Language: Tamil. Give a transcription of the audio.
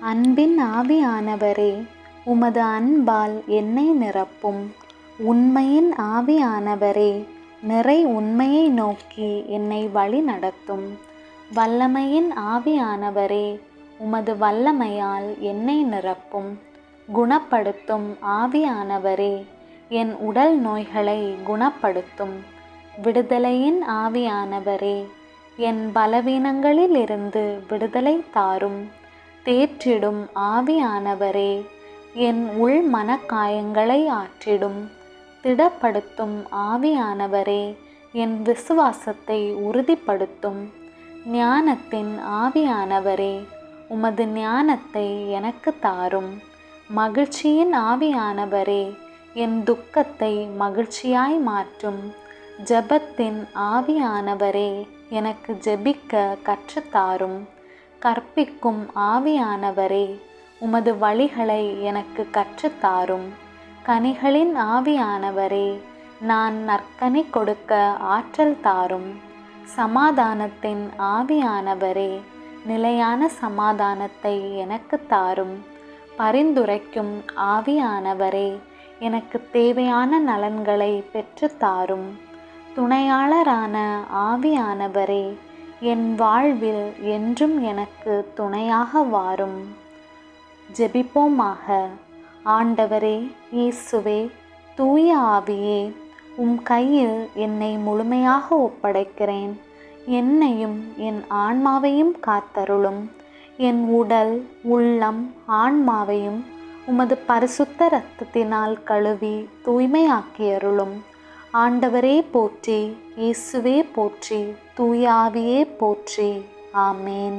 அன்பின் ஆவியானவரே உமது அன்பால் என்னை நிரப்பும். உண்மையின் ஆவியானவரே நிறை உண்மையை நோக்கி என்னை வழி நடத்தும். வல்லமையின் ஆவியானவரே உமது வல்லமையால் என்னை நிரப்பும். குணப்படுத்தும் ஆவியானவரே என் உடல் நோய்களை குணப்படுத்தும். விடுதலையின் ஆவியானவரே என் பலவீனங்களிலிருந்து விடுதலை தாரும். தேற்றிடும் ஆவியானவரே என் உள் மனக்காயங்களை ஆற்றிடும். திடப்படுத்தும் ஆவியானவரே என் விசுவாசத்தை உறுதிப்படுத்தும். ஞானத்தின் ஆவியானவரே உமது ஞானத்தை எனக்கு தாரும். மகிழ்ச்சியின் ஆவியானவரே என் துக்கத்தை மகிழ்ச்சியாய் மாற்றும். ஜெபத்தின் ஆவியானவரே எனக்கு ஜெபிக்க கற்றுத்தாரும். கற்பிக்கும் ஆவியானவரே உமது வழிகளை எனக்கு கற்றுத்தாரும். கனிகளின் ஆவியானவரே நான் நற்கனி கொடுக்க ஆற்றல் தாரும். சமாதானத்தின் ஆவியானவரே நிலையான சமாதானத்தை எனக்கு தாரும். பரிந்துரைக்கும் ஆவியானவரே எனக்கு தேவையான நலன்களை பெற்றுத்தாரும். துணையாளரான ஆவியானவரே என் வாழ்வில் என்றும் எனக்கு துணையாக வாரும். ஜெபிப்போமாக. ஆண்டவரே இயேசுவே தூய ஆவியே உம் கையில் என்னை முழுமையாக ஒப்படைக்கிறேன். என்னையும் என் ஆன்மாவையும் காத்தருளும். என் உடல் உள்ளம் ஆன்மாவையும் உமது பரிசுத்த இரத்தத்தினால் கழுவி தூய்மையாக்கியருளும். ஆண்டவரே போற்றி இயேசுவே போற்றி தூயாவியே போற்றி. ஆமேன்.